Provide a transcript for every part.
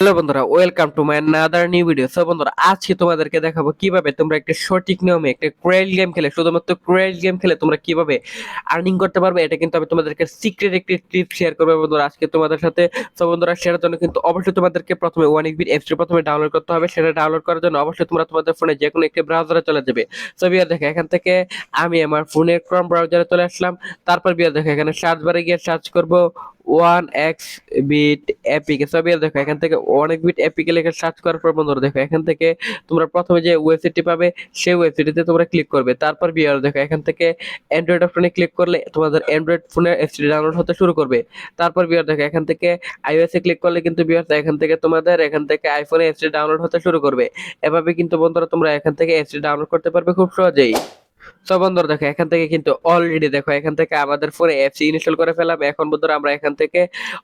Hello বন্ধুরা welcome to my another new video so বন্ধুরা, আজকে তোমাদেরকে দেখাবো কীভাবে তোমরা একটা সঠিক নিয়মে একটা ক্রেল গেম খেলে, শুধুমাত্র ক্রেল গেম খেলে তোমরা কীভাবে আর্নিং করতে পারবে, এটা কিন্তু আমি তোমাদেরকে সিক্রেট একটি টিপ শেয়ার করব বন্ধুরা আজকে তোমাদের সাথে। সো বন্ধুরা, সেটার জন্য কিন্তু অবশ্যই তোমাদেরকে প্রথমে ওয়ান বিট অ্যাপসটি প্রথমে ডাউনলোড করতে হবে, সেটা ডাউনলোড করার জন্য অবশ্যই তোমরা তোমাদের ফোনে যে কোনো একটি ব্রাউজারে চলে যাবে। সো বিয়ার দেখো, এখান থেকে আমি আমার ফোনের ক্রম ব্রাউজারে চলে আসলাম, তারপর বিয়ার দেখো, এখানে সার্চ বারে গিয়ে সার্চ করব। ওয়ান এক্স বিট এপিকে সবই দেখো, এখান থেকে অনেক বিট এপিকে লেখা সার্চ করার পর বন্ধুরা দেখো, এখান থেকে তোমরা প্রথমে যে ওয়েবসাইটটি পাবে, সেই ওয়েবসাইটটিতে তোমরা ক্লিক করবে। তারপর বিয়ার দেখো, এখান থেকে অ্যান্ড্রয়েড অপশনে ক্লিক করলে তোমাদের অ্যান্ড্রয়েড ফোনে এসটি ডাউনলোড হতে শুরু করবে। তারপর বিয়ার দেখো, এখান থেকে আইওএস ক্লিক করলে কিন্তু বিয়ার এখান থেকে তোমাদের, এখান থেকে আইফোনে এসটি ডাউনলোড হতে শুরু করবে। এভাবে কিন্তু বন্ধুরা তোমরা এখান থেকে এসটি ডাউনলোড করতে পারবে খুব সহজেই। সো বন্ধুরা দেখো, এখান থেকে কিন্তু অলরেডি দেখো, এখান থেকে আমাদের ফোনে অ্যাপস ইনস্টল করে ফেলাম। এখন বন্ধুরা আমরা এখান থেকে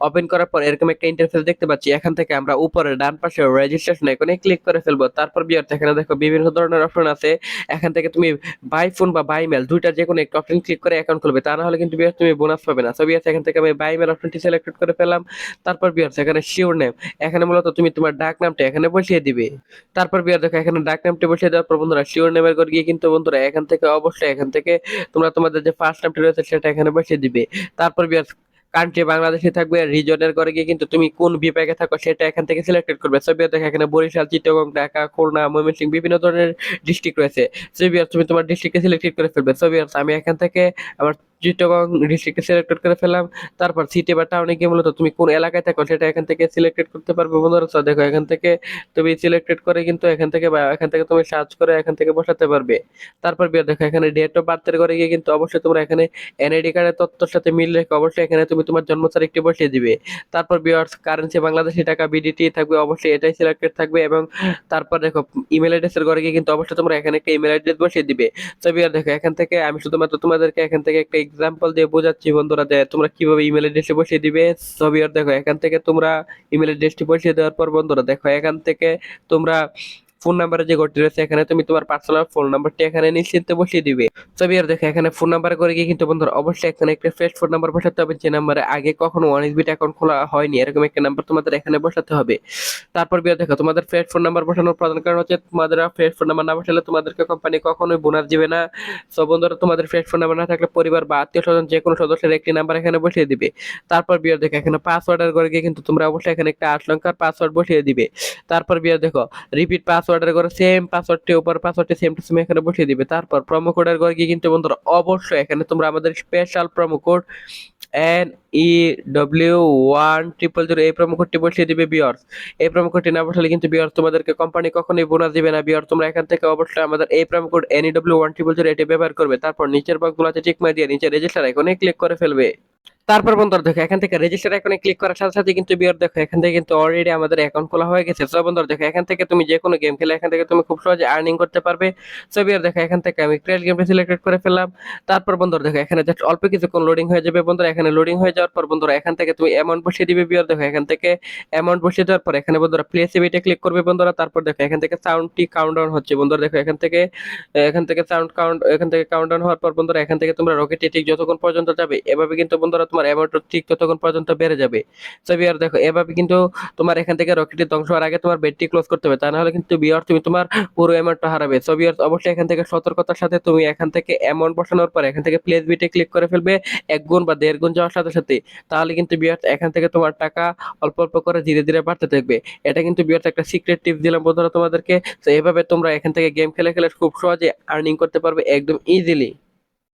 ওপেন করার পর এরকম একটা ইন্টারফেস দেখতে পাচ্ছি। এখান থেকে আমরা উপরে ডান পাশে রেজিস্ট্রেশন এখানে ক্লিক করে ফেলব। তারপর বিয়ার এখানে দেখো বিভিন্ন ধরনের অপশন আছে। এখান থেকে তুমি বাই ফোন বা বাই মেল দুইটা যে কোনো একটা অপশন ক্লিক করে অ্যাকাউন্ট খুলবে। তা না কিন্তু বিয়ার তুমি বোনাস পাবে না। সো বিয়ার এখান থেকে আমি বাই মেল অপশনটি সিলেক্ট করে ফেলাম তারপর বিয়ার এখানে শিওর নেম এখানে মূলত তুমি তোমার ডাক নামটা এখানে বসিয়ে দিবে। তারপর বিয়ার দেখো, এখানে ডাক নামটি বসিয়ে দেওয়ার পর বন্ধুরা শিওর নেমের করে গিয়ে কিন্তু বন্ধুরা এখান থেকে অবশ্যই এখান থেকে তোমরা তোমাদের যে ফার্স্ট নামটি রয়েছে সেটা এখানে বসে দিবে। তারপর বিয়ার কান্ট্রি বাংলাদেশে থাকবে রিজনের করে গিয়ে কিন্তু তুমি কোন বিভাগে থাকো সেটা এখান থেকে সিলেক্টেড করবে। সবিয়া দেখো এখানে বরিশাল চিত্তগং ঢাকা, খুলনা, ময়মনসিংহ বিভিন্ন ধরনের ডিস্ট্রিক্ট রয়েছে। সবিয়ার তুমি তোমার ডিস্ট্রিক্টে সিলেক্টেড করে ফেলবে। সবিয়ার আমি এখান থেকে আমার চিত্তগং ডিস্ট্রিক্টকে সিলেক্টেড করে ফেললাম। তারপর সিটি বা টাউনে গিয়ে মূলত তুমি কোন এলাকায় থাকো সেটা এখান থেকে সিলেক্টেড করতে পারবে বন্ধুরা। তো দেখো, এখান থেকে তুমি সিলেক্টেড করে কিন্তু এখান থেকে বা এখান থেকে তুমি সার্চ করে এখান থেকে বসাতে পারবে। তারপর বিয়ে, দেখো, এখানে ডেট অফ বার্থের করে গিয়ে কিন্তু অবশ্যই তোমরা এখানে এনআইডি কার্ডের তথ্যের সাথে মিল রেখে অবশ্যই এখানে তুমি তোমার জন্ম তারিখটি বসিয়ে দিবে। তারপর বিয়ার্স কারেন্সি বাংলাদেশি টাকা বিডিটি থাকবে, অবশ্যই এটাই সিলেক্টেড থাকবে এবং তারপর দেখো ইমেল অ্যাড্রেসের ঘরে গিয়ে কিন্তু অবশ্যই তোমরা এখানে একটা ইমেল অ্যাড্রেস বসিয়ে দিবে। তো বিয়ার দেখো, এখান থেকে আমি শুধুমাত্র তোমাদেরকে এখান থেকে একটা এক্সাম্পল দিয়ে বোঝাচ্ছি বন্ধুরা যে তোমরা কীভাবে ইমেল অ্যাড্রেসে বসিয়ে দিবে। ছবি আর দেখো, এখান থেকে তোমরা ইমেল অ্যাড্রেসটি বসিয়ে দেওয়ার পর বন্ধুরা, দেখো, এখান থেকে তোমরা ফোন নাম্বারে যে ঘরটি রয়েছে এখানে তুমি তোমার পার্সোনাল ফোন নাম্বারটি এখানে নিশ্চিন্তে বসিয়ে দিবে। ছবি আর দেখো, এখানে ফোন নাম্বার করে গিয়ে কিন্তু বন্ধুরা অবশ্যই এখানে একটা ফ্রেশ ফোন নাম্বার বসাতে হবে, যে নাম্বারে আগে কখনো ওয়ান বিট অ্যাকাউন্ট খোলা হয়নি, এরকম একটা নাম্বার তোমাদের এখানে বসাতে হবে। তারপর বিয়ে দেখো, তোমাদের ফ্রেশ ফোন নাম্বার বসানোর প্রধান কারণ হচ্ছে তোমাদের ফ্রেশ ফোন নাম্বার না বসালে তোমাদেরকে কোম্পানি কখনোই বোনাস দিবে না। সো বন্ধুরা, তোমাদের ফ্রেশ ফোন নাম্বার না থাকলে পরিবার বা আত্মীয় স্বজন যে কোনো সদস্যের একটি নাম্বার এখানে বসিয়ে দিবে। তারপর বিয়ে দেখো, এখানে পাসওয়ার্ডের করে গিয়ে কিন্তু তোমরা অবশ্যই এখানে একটা আট সংখ্যার পাসওয়ার্ড বসিয়ে দিবে। তারপর বিয়ে দেখো রিপিট পাসওয়ার্ডের করে সেম পাসওয়ার্ডটি উপর পাসওয়ার্ডটি সেম টু সেম এখানে বসিয়ে দিবে। তারপর প্রোমো কোডের ঘরে গিয়ে কিন্তু বন্ধুরা, অবশ্যই এখানে তোমরা আমাদের special promo code N E W one triple zero এই প্রোমো কোডটি বসিয়ে দিবে বিয়ার্স এই প্রোমো কোডটি না বসালে কিন্তু বিয়ার্স তোমাদেরকে কোম্পানি কখনোই বোনাস দিবে না। বিয়ার তোমরা এখান থেকে অবশ্যই আমাদের এই promo code N E W one triple zero এটি ব্যবহার করবে। তারপর নিচের বক্সগুলোতে টিক মারি দিয়ে নিচে রেজিস্টার আইকনে ক্লিক করে ফেলবে। তারপর বন্ধুরা দেখো এখান থেকে রেজিস্টার আইকনে ক্লিক করার সাথে সাথে কিন্তু বিয়ার দেখো এখান থেকে কিন্তু অলরেডি আমাদের অ্যাকাউন্ট খোলা হয়ে গেছে সো বন্ধুরা দেখো এখান থেকে তুমি যে কোনো গেম খেলে এখান থেকে তুমি খুব সহজে আর্নিং করতে পারবে সো বিয়ার দেখো এখান থেকে আমি ক্রেল গেমটা সিলেক্টেড করে ফেললাম তারপর বন্ধুরা দেখো এখানে জাস্ট অল্প কিছুক্ষণ লোডিং হয়ে যাবে বন্ধুরা এখানে লোডিং হয়ে যাওয়ার পর বন্ধুরা এখান থেকে তুমি অ্যামাউন্ট বসিয়ে দিবে বিয়ার দেখো এখান থেকে অ্যামাউন্ট বসিয়ে দেওয়ার পর এখানে বন্ধুরা প্লে সিবিটা ক্লিক করবে বন্ধুরা তারপর দেখো এখান থেকে সাউন্ডটি কাউন্টডাউন হচ্ছে বন্ধুরা দেখো এখান থেকে এখান থেকে সাউন্ড কাউন্ট এখান থেকে কাউন্টডাউন হওয়ার পর বন্ধুরা এখান থেকে তোমরা রকেটটি ঠিক যতক্ষণ পর্যন্ত যাবে এভাবে কিন্তু বন্ধুরা তোমার অ্যামাউন্ট ঠিক ততক্ষণ পর্যন্ত বেড়ে যাবে। বিয়ার দেখো, এভাবে কিন্তু তোমার এখান থেকে রকেটটি ধ্বংস হওয়ার আগে তোমার বেডটি ক্লোজ করতে হবে। তা না হলে কিন্তু বিয়ার তুমি তোমার পুরো অ্যামাউন্টটা হারাবে। সো অবশ্যই এখান থেকে সতর্কতার সাথে তুমি এখান থেকে অ্যামাউন্ট বসানোর পর এখান থেকে প্লেস বিটে ক্লিক করে ফেলবে, এক গুণ বা দেড় গুণ যাওয়ার সাথে সাথে। তাহলে কিন্তু বিয়ার এখান থেকে তোমার টাকা অল্প অল্প করে ধীরে ধীরে বাড়তে থাকবে। এটা কিন্তু বিয়ার একটা সিক্রেট টিপস দিলাম বন্ধুরা তোমাদেরকে। তো এভাবে তোমরা এখান থেকে গেম খেলে খেলে খুব সহজে আর্নিং করতে পারবে একদম ইজিলি